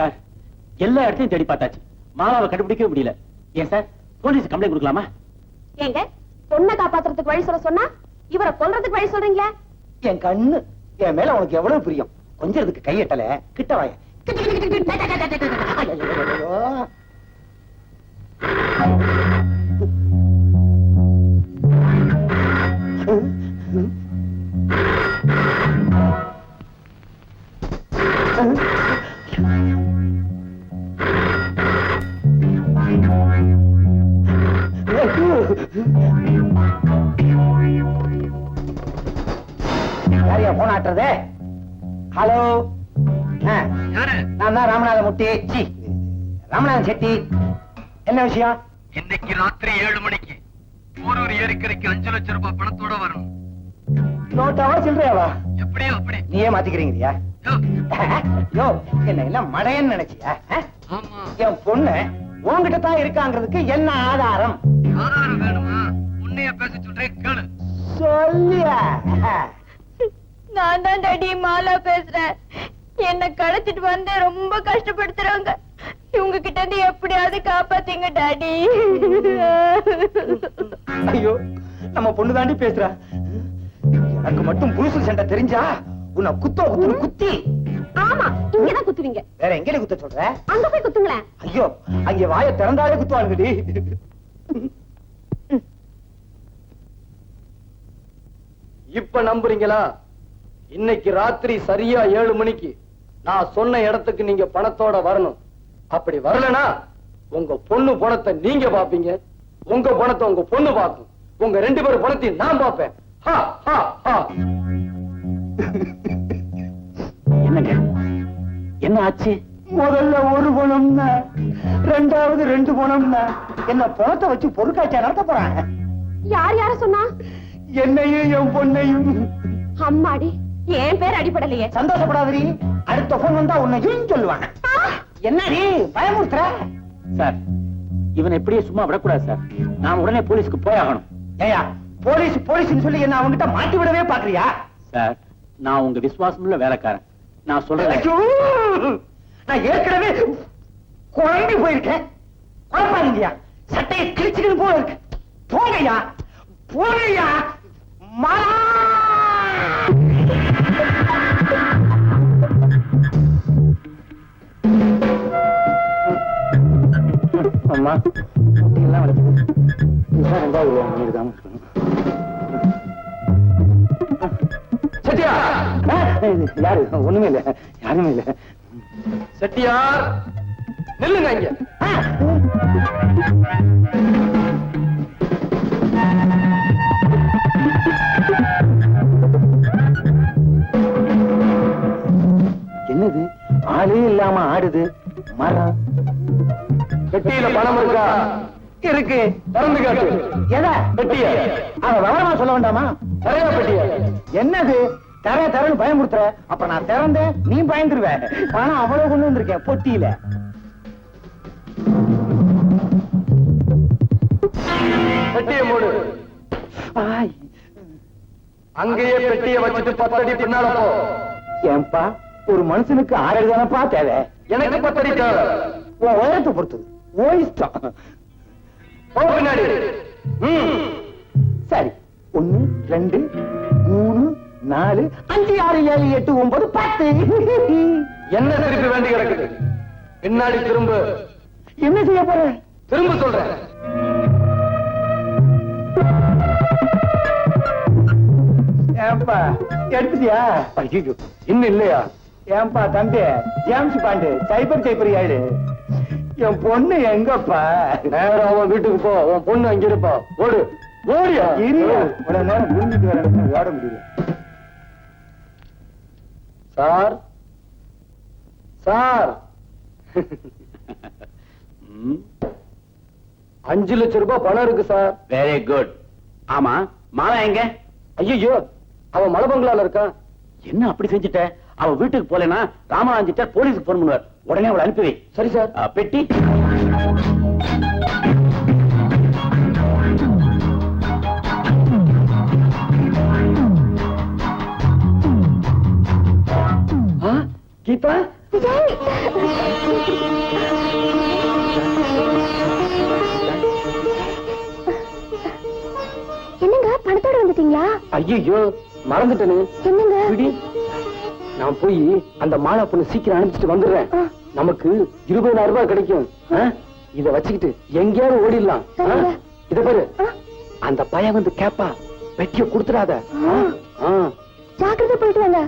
Sir எல்லா இடத்தையும் தேடி பார்த்தாச்சு. மாலாவை கண்டுபிடிக்கவே முடியல. ஏன் சார் போலீஸ் கம்ப்ளைண்ட் கொடுக்கலாமா? ஏங்க பொண்ணை காப்பாத்துறதுக்கு வழி சொல்ல சொன்னா இவரை கொல்றதுக்கு வழி சொல்றீங்களா? என் கண்ணு என் மேல உனக்கு எவ்வளவு பிரியம்? கொஞ்சம் இதுக்கு கையட்டல கிட்ட வாய. ஐயையையையோ. யாரையா ஹலோ. நான் தான் ராமநாத முட்டி சி ராமநாதன் செட்டி. என்ன விஷயம்? இன்னைக்கு ராத்திரி ஏழு மணிக்கு. போரூர் ஏரிக்கரைக்கு அஞ்சு லட்சம் ரூபாய் பணத்தோட வரணும். நோட்டாவா சில்லறையாவா எப்படியோ அப்படி. நீயே மாத்திக்கிறீங்கயா யோ, என்ன என்ன மடையன்னு நினைச்சியா? என் பொண்ணு உன்கிட்ட தான் இருக்காங்கிறதுக்கு என்ன ஆதாரம்? ஆதாரம் வேணுமா? உன்னைய பேச சொல்றேன் கேளு. சொல்லியா? நான் தான் டாடி மாலா பேசுறேன். என்ன கடத்திட்டு வந்து ரொம்ப கஷ்டப்படுத்துறாங்க. இவங்க கிட்ட இருந்து எப்படியாவது காப்பாத்தீங்க டாடி. ஐயோ நம்ம பொண்ணு தாண்டி பேசுறா. எனக்கு மட்டும் புருஷ சண்டை தெரிஞ்சா உன்னை குத்த குத்து குத்தி. ஆமா இங்கதான் குத்துவீங்க. வேற எங்கடி குத்த சொல்ற? அங்க போய் குத்துங்களேன். ஐயோ அங்க வாயை திறந்தாலே குத்துவானுங்கடி. இப்ப நம்புறீங்களா? இன்னைக்கு ராத்திரி சரியா ஏழு மணிக்கு நான் சொன்ன இடத்துக்கு நீங்க பணத்தோட வரணும். அப்படி வரலனா உங்க பொண்ணு பணத்தை நீங்க பாப்பீங்க உங்க பணத்தை உங்க பொண்ணு பார்க்கும். உங்க ரெண்டு பேரும் பணத்தையும் நான் பார்ப்பேன். ஹா, ஹா, ஹா. என்னங்க? என்ன ஆச்சு? முதல்ல ஒரு பணம்னா ரெண்டாவது ரெண்டு பணம்னா என்ன பணத்தை வச்சு பொருட்காட்சியா நடத்த போறான் யார் யார சொன்னா? என்னையும் என் பொண்ணையும். அம்மாடி. என் பேர் அடிபடலையே? சந்தோஷப்படாதீ அடுத்த போன் வந்தா உன்னையும் சொல்லுவான் என்னடி பயமுறுத்துற? சார் இவனை எப்படியே சும்மா விடக்கூடாது சார். நான் உடனே போலீஸ்க்கு போய் ஆகணும் ஏயா போலீஸ் போலீஸ்னு சொல்லி என்ன அவங்கிட்ட மாட்டி விடவே பாக்குறியா சார் நான் உங்க விசுவாசமுள்ள வேலைக்காரன். நான் சொல்றேன்! நான் ஏற்கனவே குழம்பி போயிருக்கேன். குழப்பாதீங்கய்யா. சட்டையை கிழிச்சுக்கணும் போல இருக்கு. போங்கய்யா. போங்கய்யா. மாலா அம்மா. முட்டியெல்லாம் வலிக்குது இதுதான் ரெண்டாவது யாரு? ஒண்ணுமே இல்ல. யாருமே இல்ல. செட்டியார்! நில்லுங்க இங்க. என்னது? ஆளே இல்லாம ஆடுது. மரம். பெட்டியில பணம் இருக்கா? இருக்கு. திறந்து காட்டு. எதா? பெட்டிய அத விவரமா சொல்ல வேண்டாமா? நிறைய பெட்டிய என்னது? தர தரன்னு பயமுறுத்துற? அப்ப நான் திறந்தேன் நீ பயந்துருவ. பணம் அவ்வளவு கொண்டு வந்திருக்கேன் பொட்டியில. பெட்டிய மூடு. அங்கேயே பெட்டிய வச்சுட்டு பத்தடி பின்னால போ. ஏன்பா ஒரு மனுஷனுக்கு ஆறடி தானப்பா தேவை? எனக்கு பத்தடி தேவை. உன் உயரத்தை ஓ பின்னாடி. சரி. ஒண்ணு ரெண்டு மூணு நாலு அஞ்சு ஆறு ஏழு எட்டு ஒன்பது பத்து. என்ன திருப்பி வேண்டி கிடக்குது பின்னாடி திரும்ப. என்ன செய்ய போற? திரும்ப சொல்றேன். ஏன்பா எடுத்துட்டியா? ஐயோ இன்னும் இல்லையா? ஏன்பா தம்பி ஜேம்ஸ் பாண்டு சைபர் சைபர் ஏழு. என் பொண்ணு எங்கப்பா? நேரம் அவன் வீட்டுக்கு போ. உன் பொண்ணு அங்க இருப்பா. ஓடு. ஓடியா? இரியா இவ்வளவு நேரம் புரிஞ்சுட்டு வரேன் ஓட முடியல. சார்? சார்? அஞ்சு லட்சம் ரூபாய் பணம் இருக்கு சார். வெரி குட் ஆமா. மாலா எங்க? ஐயோ அவன் மலை பங்களால இருக்கான். என்ன அப்படி செஞ்சுட்ட? அவ வீட்டுக்கு போலனா ராமராஜிட்ட போலீஸுக்கு போன் பண்ணுவார். உடனே அவளை அனுப்பி வை சரி. சார் பெட்டி. கீதா? என்னங்க பணத்தோட வந்துட்டீங்களா? ஐயோ மறந்துட்டேனே. என்னங்க? நான் போய் அந்த மாலா பொண்ணு சீக்கிரம் அனுப்பிச்சிட்டு வந்துடுறேன். நமக்கு இருபதாயிரம் ரூபாய் கிடைக்கும்? இத வச்சுக்கிட்டு எங்கேயாவது ஓடிடலாம். இத பாரு. அந்த பையன் வந்து கேப்பா. வெட்டிய கொடுத்துடாத. ஜாக்கிரதை போயிட்டு வாங்க.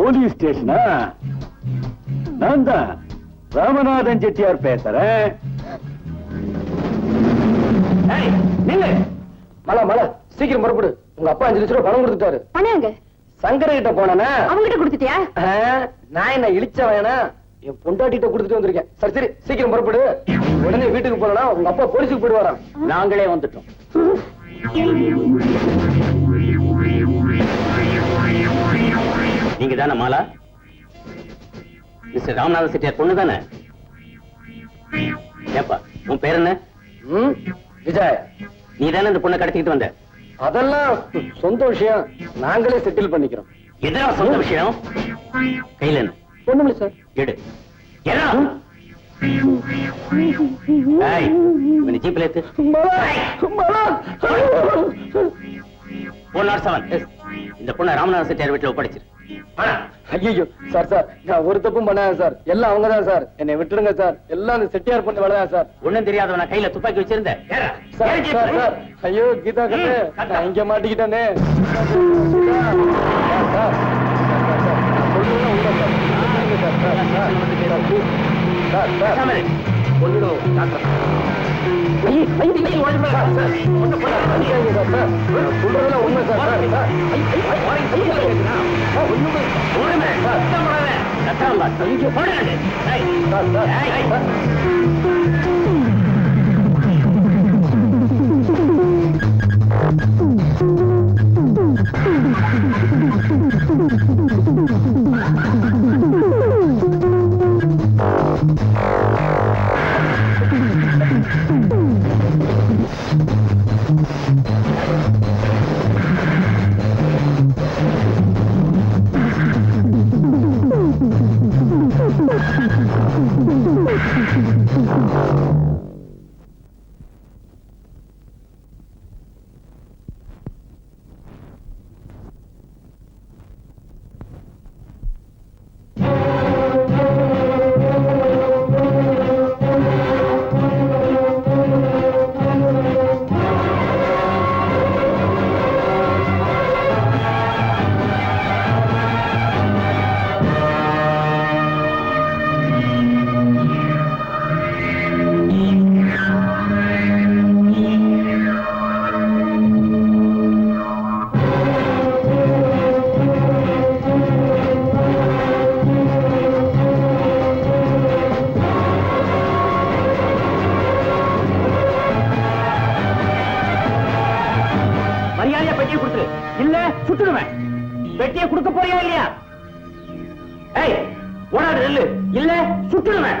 போலீஸ் ஸ்டேஷனா? நான் தான். ராமநாதன் செட்டியார் பேசுறேன். மலா மலா சீக்கிரம் புறப்படு. உங்க அப்பா அஞ்சு லட்சம் ரூபாய் பணம் கொடுத்துட்டாரு. பணங்க சங்கர கிட்ட போனேனா. அவங்கிட்ட கொடுத்துட்டியா? நான் என்ன இழிச்ச வேணா என் பொண்டாட்டிட்ட கொடுத்துட்டு வந்திருக்கேன். சரி சரி சீக்கிரம் புறப்படு. உடனே வீட்டுக்கு போனா உங்க அப்பா போலீஸுக்கு போயிடுவாராம். நாங்களே வந்துட்டோம். நீங்க தானே மாலா மிஸ்டர் ராமநாத செட்டியார் பொண்ணு தானே ஏப்பா உன் பேர் என்ன விஜய் நீ தானே இந்த பொண்ணை கடத்திக்கிட்டு வந்த அதெல்லாம் சொந்த விஷயம் நாங்களே செட்டில் பண்ணிக்கிறோம் எதிரா சொந்த விஷயம் கையில என்ன ஒண்ணுமில்ல சார் எடு இவனை ஜீப்ல ஏத்து ஒன் நாட் செவன் இந்த பொண்ணை ராமநாத செட்டியார் வீட்டுல ஒப்படைச்சிரு ஐயோ சார் சார் நான் ஒரு தப்பும் பண்ணாத சார் எல்லாம் அவங்க தான் சார் என்னை விட்டுருங்க சார் எல்லாம் அந்த செட்டியார் பண்ணி வேலைதான் சார் ஒண்ணும் தெரியாதவன கையில துப்பாக்கி வச்சிருந்த ஏறா. Sir sir. சார் ஐயோ கீதா கண்ணு கத்தா. நான் இங்க மாட்டிக்கிட்டேனே. Sir, sir, sir, sir, sir, sir. Sir, sir, sir, sir. Sir, sir. Sir, sir. Sir, sir. நான் சொல்றதெல்லாம் உண்மை சார், சார், வெட்டியை சுட்டுடுவேன் கொடுக்க போறியா இல்லையா? ஏய் ஓடாடு நெல்லு. இல்ல சுட்டுடுவேன்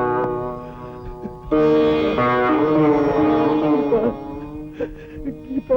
గీత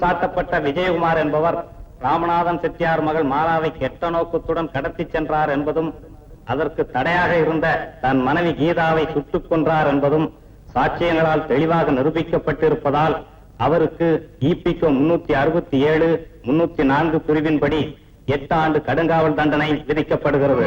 சாட்டப்பட்ட விஜயகுமார் என்பவர் ராமநாதன் செட்டியார் மகள் மாலாவை கெட்ட நோக்கத்துடன் கடத்தி சென்றார் என்பதும் அதற்கு தடையாக இருந்த தன் மனைவி கீதாவை சுட்டுக் கொன்றார் என்பதும் சாட்சியங்களால் தெளிவாக நிரூபிக்கப்பட்டிருப்பதால் அவருக்கு இபிக்கு முன்னூத்தி அறுபத்தி ஏழு முன்னூத்தி நான்கு பிரிவின்படி எட்டு ஆண்டு கடுங்காவல் தண்டனை விதிக்கப்படுகிறது.